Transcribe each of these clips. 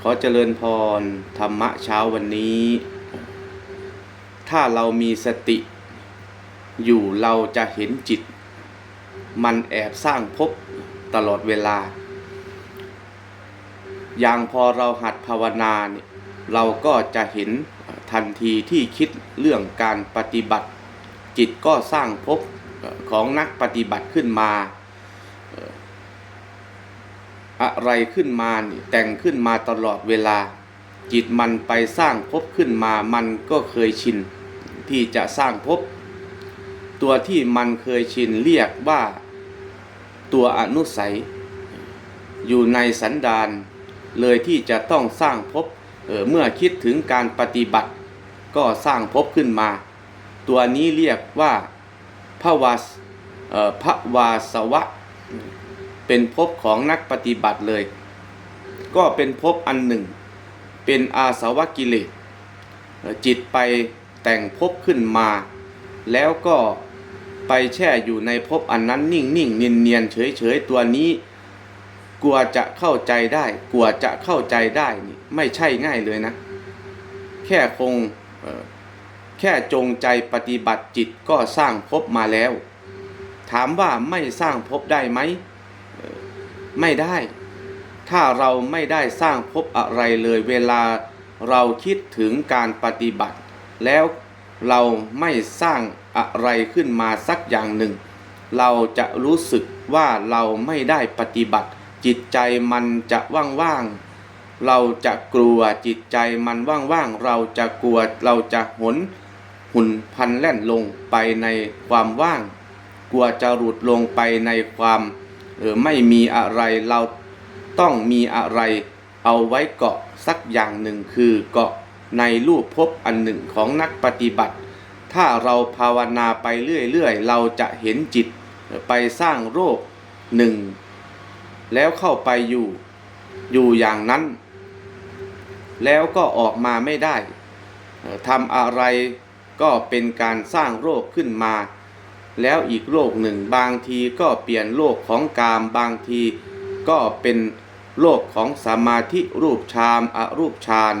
ขอเจริญพรธรรมะเช้าวันนี้ ถ้าเรามีสติ อยู่เราจะเห็นจิต มันแอบสร้างภพตลอดเวลา อย่างพอเราหัดภาวนาเนี่ยเราก็จะเห็นทันทีที่คิดเรื่องการปฏิบัติ จิตก็สร้างภพของนักปฏิบัติขึ้นมา อะไรขึ้นมานี่แต่งขึ้นมาตลอดเวลา จิตมันไปสร้างภพขึ้นมามันก็เคยชินที่จะสร้างภพตัวที่มันเคยชินเรียกว่า ตัวอนุสัย อยู่ในสันดานเลยที่จะต้องสร้างภพเออเมื่อคิดถึงการปฏิบัติ ก็สร้างภพขึ้นมา ตัวนี้เรียกว่าพระวาสพระวาสวะ เป็นภพของนักปฏิบัติเลย ก็เป็นภพอันหนึ่ง เป็นอาสวะกิเลสจิตไปแต่งภพขึ้นมา แล้วก็ไปแช่อยู่ในภพอันนั้นนิ่งนิ่งเนียนเนียนเฉยเฉยตัวนี้กลัวจะเข้าใจได้กลัวจะเข้าใจได้นี่ไม่ใช่ง่ายเลยนะ แค่คงแค่จงใจปฏิบัติจิตก็สร้างภพมาแล้ว ถามว่าไม่สร้างภพได้ไหม ไม่ได้ ถ้าเราไม่ได้สร้างภพอะไรเลยเวลาเราคิดถึงการปฏิบัติ แล้วเราไม่สร้างอะไรขึ้นมาสักอย่างหนึ่ง เราจะรู้สึกว่าเราไม่ได้ปฏิบัติ จิตใจมันจะว่างๆเราจะกลัวจิตใจมันว่างๆเราจะกลัวเราจะหนหุ่นพันแล่นลงไปในความว่าง กลัวจะหลุดลงไปในความ ไม่มีอะไรเราต้องมีอะไรเอาไว้เกาะสักอย่างหนึ่งคือเกาะในรูปภพอันหนึ่งของนักปฏิบัติ ถ้าเราภาวนาไปเรื่อยๆ เราจะเห็นจิตไปสร้างโรคหนึ่ง แล้วเข้าไปอยู่อยู่อย่างนั้น แล้วก็ออกมาไม่ได้ทำอะไรก็เป็นการสร้างโรคขึ้นมา แล้วอีกโรคหนึ่งบางทีก็เปลี่ยนโรคของกามบางทีก็เป็นโรคของสมาธิรูปฌามอรูปฌาน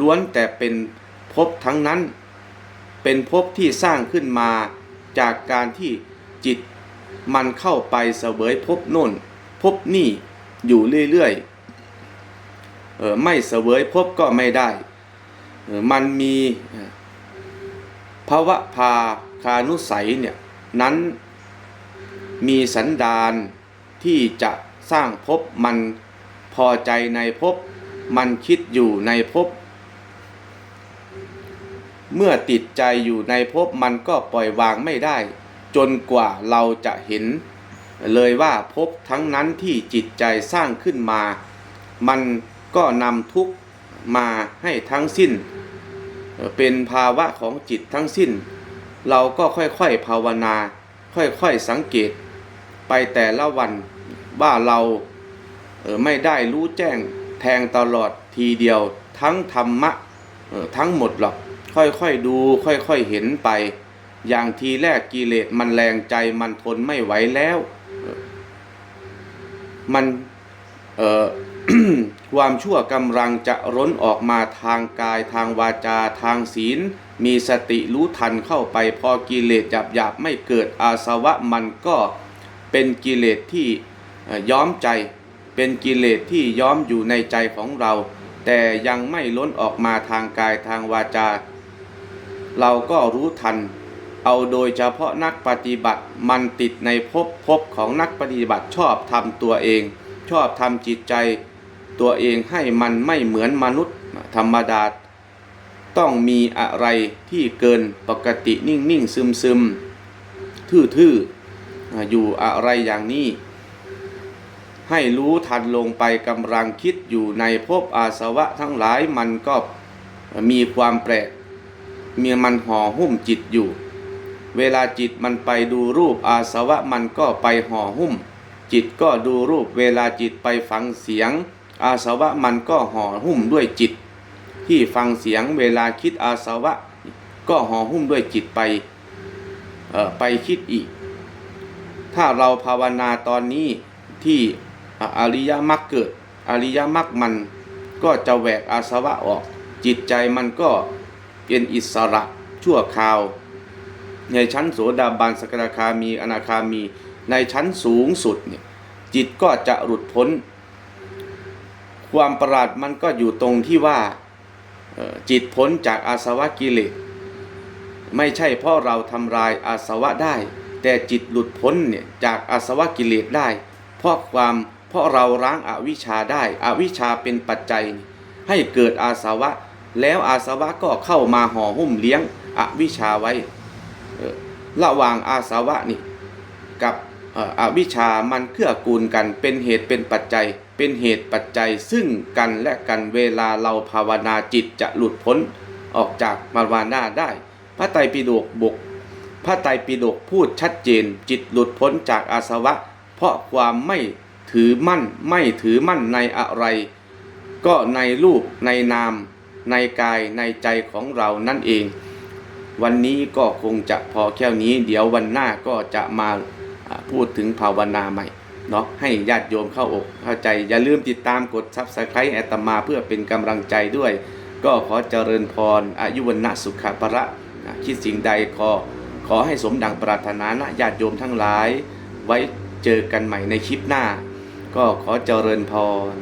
ล้วนแต่เป็นภพทั้งนั้น เป็นภพที่สร้างขึ้นมาจากการที่จิตมันเข้าไปเสวยภพโน่นภพนี่อยู่เรื่อยๆเออไม่เสวยภพก็ไม่ได้มันมีภาวะพาคานุสัยเนี่ย นั้นมีสันดานที่จะสร้างภพมันพอใจในภพมันคิดอยู่ในภพเมื่อติดใจอยู่ในภพมันก็ปล่อยวางไม่ได้ จนกว่าเราจะเห็น เลยว่าภพทั้งนั้นที่จิตใจสร้างขึ้นมา มันก็นำทุกมาให้ทั้งสิ้น เป็นภาวะของจิตทั้งสิ้น เราก็ค่อยๆภาวนา ค่อยๆสังเกต ไปแต่ละวันว่าเราเออไม่ได้รู้แจ้งแทงตลอดทีเดียวทั้งธรรมะออทั้งหมดหรอกค่อยๆดู ค่อยๆเห็นไป อย่างทีแรกกิเลสมันแรงใจมันทนไม่ไหวแล้ว มันเออ ความชั่วกำลังจะร้นออกมาทางกายทางวาจาทางศีล มีสติรู้ทันเข้าไปพอกิเลสหยาบหยาบๆไม่เกิดอาสวะมันก็เป็นกิเลสที่ย้อมใจ เป็นกิเลสที่ย้อมอยู่ในใจของเรา แต่ยังไม่ล้นออกมาทางกายทางวาจา เราก็รู้ทัน เอาโดยเฉพาะนักปฏิบัติมันติดในภพภพของนักปฏิบัติชอบทำตัวเอง ชอบทำจิตใจ ตัวเองให้มันไม่เหมือนมนุษย์ธรรมดา ต้องมีอะไรที่เกินปกตินิ่งนิ่งซึมซึมๆ ทื่อๆอ่าอยู่อะไรอย่างนี้ ให้รู้ทันลงไปกำลังคิดอยู่ในภพอาสวะทั้งหลายมันก็มีความแปลกมีมันห่อหุ้มจิตอยู่ เวลาจิตมันไปดูรูปอาสวะมันก็ไปห่อหุ้ม จิตก็ดูรูปเวลาจิตไปฟังเสียง อาสวะมันก็ห่อหุ้มด้วยจิต ที่ฟังเสียงเวลาคิดอาสวะ ก็ห่อหุ้มด้วยจิตไปไปคิดอีก ถ้าเราภาวนาตอนนี้ที่อริยมรรคเกิด อริยมรรคมันก็จะแหวกอาสวะออก จิตใจมันก็เป็นอิสระชั่วคราว ในชั้นโสดาบันสกทาคามีอนาคามีในชั้นสูงสุดเนี่ยจิตก็จะหลุดพ้น ความประหลาดมันก็อยู่ตรงที่ว่าจิตพ้นจากอาสวะกิเลสไม่ใช่เพราะเราทำลายอาสวะได้ แต่จิตหลุดพ้นเนี่ยจากอาสวะกิเลสได้ เพราะความเพราะเราล้างอาวิชชาได้อวิชชาเป็นปัจจัย ให้เกิดอาสวะ แล้วอาสวะก็เข้ามาห่อหุ้มเลี้ยงอวิชชาไว้ระหว่างอาสวะนี่กับ อวิชามันเกื้อกูลกันเป็นเหตุเป็นปัจจัย เป็นเหตุปัจจัยซึ่งกันและกันเวลาเราภาวนาจิตจะหลุดพ้นออกจากมารวานาได้ พระไตรปิฎกบก พระไตรปิฎกพูดชัดเจน จิตหลุดพ้นจากอาสวะ เพราะความไม่ถือมั่นไม่ถือมั่นในอะไร ก็ในรูปในนาม ในกายในใจของเรานั่นเอง วันนี้ก็คงจะพอแค่นี้ เดี๋ยววันหน้าก็จะมา พูดถึงภาวนาใหม่เนาะให้ญาติโยมเข้าอกเข้าใจ อย่าลืมติดตามกดซับสไครต์แอตมาเพื่อเป็นกำลังใจด้วย ก็ขอเจริญพรอายุวันนสุขภระนะคิดสิ่งใดขอขอให้สมดังปรารถนานะญาติโยมทั้งหลาย ไว้เจอกันใหม่ในคลิปหน้า ก็ขอเจริญพร